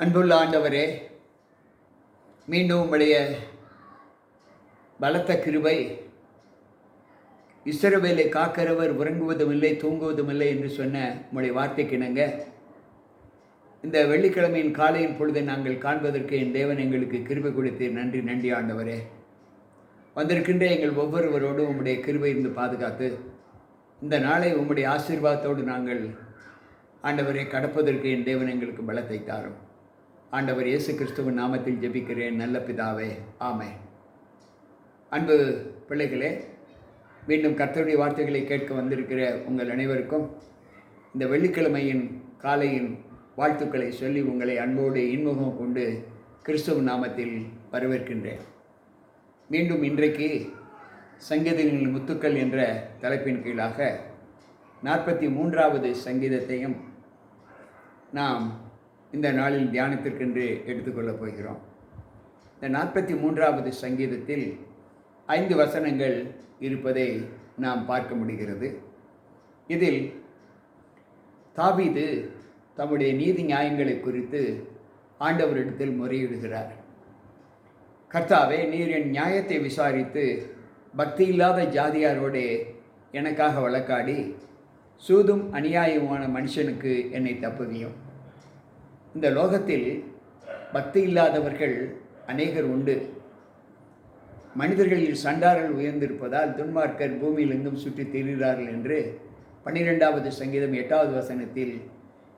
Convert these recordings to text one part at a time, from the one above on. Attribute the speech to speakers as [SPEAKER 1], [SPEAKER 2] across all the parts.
[SPEAKER 1] அன்புள்ள ஆண்டவரே மீண்டும் உம்முடைய பலத்த கிருபை இஸ்ரவேலை காக்கிறவர் உறங்குவதும் இல்லை தூங்குவதும் இல்லை என்று சொன்ன உங்களுடைய வார்த்தைக்கு இணங்க இந்த வெள்ளிக்கிழமையின் காலையின் பொழுதை நாங்கள் காண்பதற்கு என் தேவன் எங்களுக்கு கிருபை கொடுத்து நன்றி நன்றி ஆண்டவரே. வந்திருக்கின்ற எங்கள் ஒவ்வொருவரோடும் உம்முடைய கிருபை இருந்து பாதுகாத்து இந்த நாளை உம்முடைய ஆசீர்வாதத்தோடு நாங்கள் ஆண்டவரை கடப்பதற்கு என் தேவன் எங்களுக்கு பலத்தை தாரும். ஆண்டவர் இயேசு கிறிஸ்துவின் நாமத்தில் ஜெபிக்கிறேன். நல்ல பிதாவே ஆமே அன்பு பிள்ளைகளே மீண்டும் கர்த்தருடைய வார்த்தைகளை கேட்க வந்திருக்கிற உங்கள் அனைவருக்கும் இந்த வெள்ளிக்கிழமையின் காலையின் வாழ்த்துக்களை சொல்லி உங்களை அன்போடு இன்முகம் கொண்டு கிறிஸ்துவ நாமத்தில் வரவேற்கின்றேன். மீண்டும் இன்றைக்கு சங்கீதங்களின் முத்துக்கள் என்ற தலைப்பின் கீழாக நாற்பத்தி மூன்றாவது சங்கீதத்தையும் நாம் இந்த நாளில் தியானத்திற்கென்று எடுத்துக்கொள்ளப் போகிறோம். இந்த நாற்பத்தி மூன்றாவது சங்கீதத்தில் ஐந்து வசனங்கள் இருப்பதை நாம் பார்க்க முடிகிறது. இதில் தாவீது தம்முடைய நீதி நியாயங்களை குறித்து ஆண்டவரிடத்தில் முறையிடுகிறார். கர்த்தாவே நீர் என் நியாயத்தை விசாரித்து பக்தி இல்லாத ஜாதியாரோடே எனக்காக வழக்காடி சூதும் அநியாயமான மனுஷனுக்கு என்னை தப்புவியும். இந்த லோகத்தில் பக்தி இல்லாதவர்கள் அநேகர் உண்டு. மனிதர்களில் சண்டார்கள் உயர்ந்திருப்பதால் துன்மார்க்கர் பூமியிலெங்கும் சுற்றி திரிகிறார்கள் என்று பன்னிரெண்டாவது சங்கீதம் எட்டாவது வசனத்தில்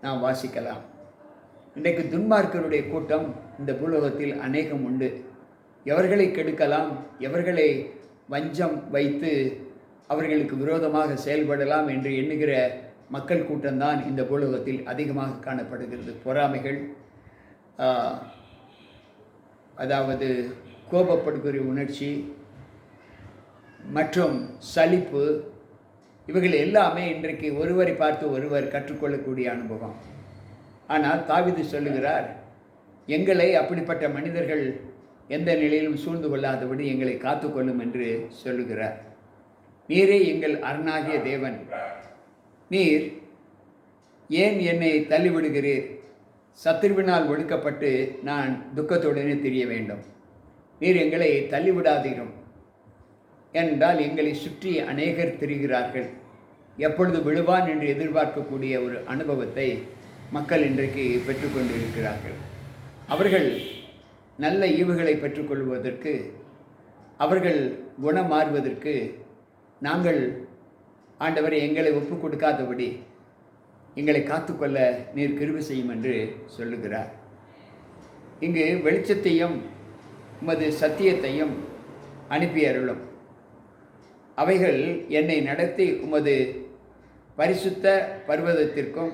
[SPEAKER 1] நாம் வாசிக்கலாம். இன்றைக்கு துன்மார்க்கருடைய கூட்டம் இந்த பூலோகத்தில் அநேகம் உண்டு. எவர்களை கெடுக்கலாம் எவர்களை வஞ்சம் வைத்து அவர்களுக்கு விரோதமாக செயல்படலாம் என்று எண்ணுகிற மக்கள் கூட்டம்தான் இந்த பூலோகத்தில் அதிகமாக காணப்படுகிறது. பொறாமைகள் அதாவது கோபப்படுகிற உணர்ச்சி மற்றும் சலிப்பு இவைகள் எல்லாமே இன்றைக்கு ஒருவரை பார்த்து ஒருவர் கற்றுக்கொள்ளக்கூடிய அனுபவம். ஆனால் தாவிது சொல்லுகிறார் எங்களை அப்படிப்பட்ட மனிதர்கள் எந்த நிலையிலும் சூழ்ந்து கொள்ளாதபடி எங்களை காத்துக்கொள்ளும் என்று சொல்லுகிறார். நீரே எங்கள் அரணாகிய தேவன். நீர் ஏன் என்னை தள்ளிவிடுகிறீர்? சத்துருவினால் ஒடுக்கப்பட்டு நான் துக்கத்துடனே தெரிய வேண்டும். நீர் எங்களை தள்ளிவிடாதீரும். என்றால் எங்களை சுற்றி அநேகர் தெரிகிறார்கள். எப்பொழுது விழுவான் என்று எதிர்பார்க்கக்கூடிய ஒரு அனுபவத்தை மக்கள் இன்றைக்கு பெற்றுக்கொண்டிருக்கிறார்கள். அவர்கள் நல்ல ஈவுகளை பெற்றுக்கொள்வதற்கு அவர்கள் குணம் மாறுவதற்கு நாங்கள் ஆண்டவரை எங்களை ஒப்பு கொடுக்காதபடி எங்களை காத்துக்கொள்ள நீர் கிருபி செய்யும் என்று சொல்லுகிறார். இங்கு வெளிச்சத்தையும் உமது சத்தியத்தையும் அனுப்பி அருளும். அவைகள் என்னை நடத்தி உமது பரிசுத்த பர்வதத்திற்கும்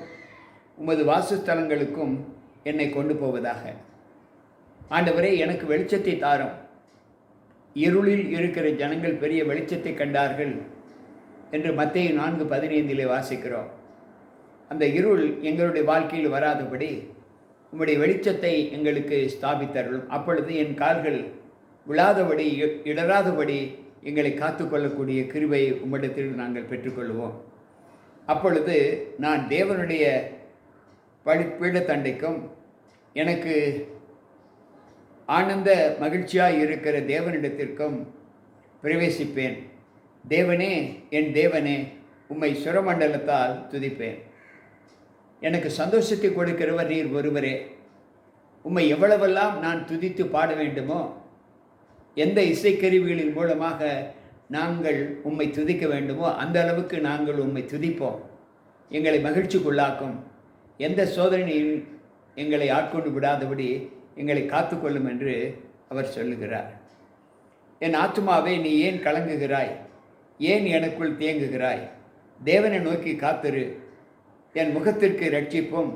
[SPEAKER 1] உமது வாசஸ்தலங்களுக்கும் என்னை கொண்டு போவதாக. ஆண்டவரே எனக்கு வெளிச்சத்தை தாரும். இருளில் இருக்கிற ஜனங்கள் பெரிய வெளிச்சத்தை கண்டார்கள். என்று மத்திய நான்கு பதினைந்திலே வாசிக்கிறோம். அந்த இருள் எங்களுடைய வாழ்க்கையில் வராதபடி உம்முடைய வெளிச்சத்தை எங்களுக்கு ஸ்தாபித்தருளும். அப்பொழுது என் கால்கள் விழாதபடி இடராதபடி எங்களை காத்துக்கொள்ளக்கூடிய கிருவை உம்மிடத்தில் நாங்கள் பெற்றுக்கொள்வோம். அப்பொழுது நான் தேவனுடைய படி பீடத்தண்டைக்கும் எனக்கு ஆனந்த மகிழ்ச்சியாக இருக்கிற தேவனிடத்திற்கும் பிரவேசிப்பேன். தேவனே என் தேவனே உம்மை சுரமண்டலத்தால் துதிப்பேன். எனக்கு சந்தோஷத்தை கொடுக்கிறவர் நீர் ஒருவரே. உம்மை எவ்வளவெல்லாம் நான் துதித்து பாட வேண்டுமோ எந்த இசைக்கருவிகளின் மூலமாக நாங்கள் உம்மை துதிக்க வேண்டுமோ அந்த அளவுக்கு நாங்கள் உம்மை துதிப்போம். எங்களை மகிழ்ச்சிக்குள்ளாக்கும். எந்த சோதனையில் எங்களை ஆட்கொண்டு விடாதபடி எங்களை காத்துக்கொள்ளும் என்று அவர் சொல்லுகிறார். என் ஆத்மாவே நீ ஏன் கலங்குகிறாய்? ஏன் எனக்குள் தேங்குகிறாய்? தேவனை நோக்கி காத்திரு. என் முகத்திற்கு ரட்சிப்பும்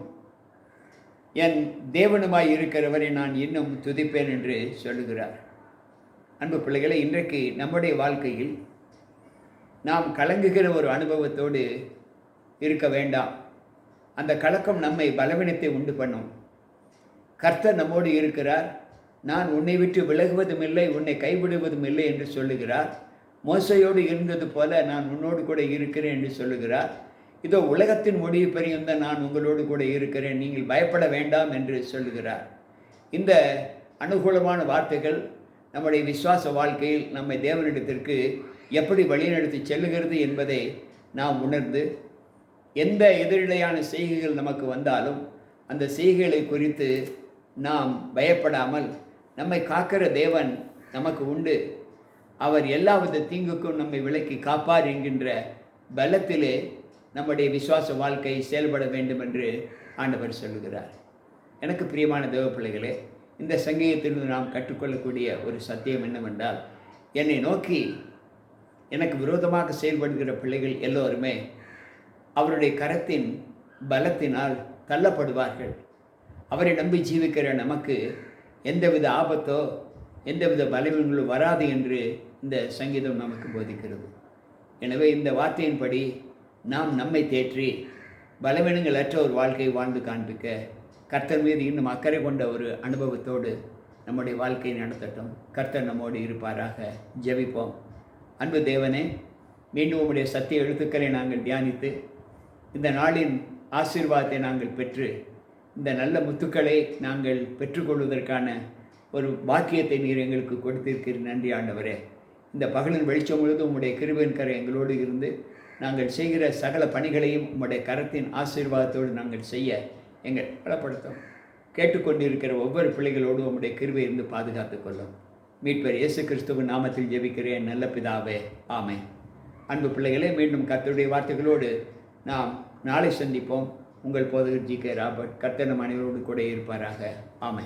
[SPEAKER 1] என் தேவனுமாய் இருக்கிறவரை நான் இன்னும் துதிப்பேன் என்று சொல்லுகிறார். அன்பு பிள்ளைகளை இன்றைக்கு நம்முடைய வாழ்க்கையில் நாம் கலங்குகிற ஒரு அனுபவத்தோடு இருக்க வேண்டாம். அந்த கலக்கம் நம்மை பலவீனத்தை உண்டு பண்ணும். கர்த்தர் நம்மோடு இருக்கிறார். நான் உன்னை விட்டு விலகுவதும் இல்லை உன்னை கைவிடுவதும் இல்லை என்று சொல்லுகிறார். மோசையோடு இருந்தது போல நான் உன்னோடு கூட இருக்கிறேன் என்று சொல்லுகிறார். இதோ உலகத்தின் முடிவு பெரியந்த நான் உங்களோடு கூட இருக்கிறேன். நீங்கள் பயப்பட வேண்டாம் என்று சொல்லுகிறார். இந்த அனுகூலமான வார்த்தைகள் நம்முடைய விசுவாச வாழ்க்கையில் நம்மை தேவனிடத்திற்கு எப்படி வழிநடத்தி செல்லுகிறது என்பதை நாம் உணர்ந்து எந்த எதிரிடையான செய்கைகள் நமக்கு வந்தாலும் அந்த செய்கைகளை குறித்து நாம் பயப்படாமல் நம்மை காக்கிற தேவன் நமக்கு உண்டு. அவர் எல்லாவித தீங்குக்கும் நம்மை விலக்கி காப்பார் என்கின்ற பலத்திலே நம்முடைய விசுவாச வாழ்க்கை செயல்பட வேண்டும் என்று ஆண்டவர் சொல்லுகிறார். எனக்கு பிரியமான தேவ பிள்ளைகளே இந்த சங்கீதத்திலிருந்து நாம் கற்றுக்கொள்ளக்கூடிய ஒரு சத்தியம் என்னவென்றால் என்னை நோக்கி எனக்கு விரோதமாக செயல்படுகிற பிள்ளைகள் எல்லோருமே அவருடைய கரத்தின் பலத்தினால் தள்ளப்படுவார்கள். அவரை நம்பி ஜீவிக்கிற நமக்கு எந்தவித ஆபத்தோ எந்தவித பலவீனங்களும் வராது என்று இந்த சங்கீதம் நமக்கு போதிக்கிறது. எனவே இந்த வார்த்தையின்படி நாம் நம்மை தேற்றி பலவீனங்கள் அற்ற ஒரு வாழ்க்கையை வாழ்ந்து காண்பிக்க கர்த்தர் மீது இன்னும் அக்கறை கொண்ட ஒரு அனுபவத்தோடு நம்முடைய வாழ்க்கையை நடத்தட்டும். கர்த்தர் நம்மோடு இருப்பாராக. ஜெபிப்போம். அன்பு தேவனே மீண்டும் உம்முடைய சத்திய எழுத்துக்களை நாங்கள் தியானித்து இந்த நாளின் ஆசீர்வாதத்தை நாங்கள் பெற்று இந்த நல்ல முத்துக்களை நாங்கள் பெற்றுக்கொள்வதற்கான ஒரு பாக்கியத்தை நீர் எங்களுக்கு கொடுத்திருக்கிறீர். நன்றி ஆண்டவரே. இந்த பகலின் வெளிச்சம் முழுது உம்முடைய கிருபின் கரை எங்களோடு இருந்து நாங்கள் செய்கிற சகல பணிகளையும் உம்முடைய கரத்தின் ஆசீர்வாதத்தோடு நாங்கள் செய்ய எங்கள் பலப்படுத்தும். கேட்டுக்கொண்டிருக்கிற ஒவ்வொரு பிள்ளைகளோடு உம்முடைய கிருபை இருந்து பாதுகாத்து கொள்ளும். மீட்பர் இயேசு கிறிஸ்துவின் நாமத்தில் ஜெபிக்கிறேன். நல்ல பிதாவே. ஆமை அன்பு பிள்ளைகளே மீண்டும் கத்தருடைய வார்த்தைகளோடு நாம் நாளை சந்திப்போம். உங்கள் போதகர் ஜி கே ராபர்ட் கர்த்தர் நம் அனைவரோடு கூட இருப்பாராக. ஆமை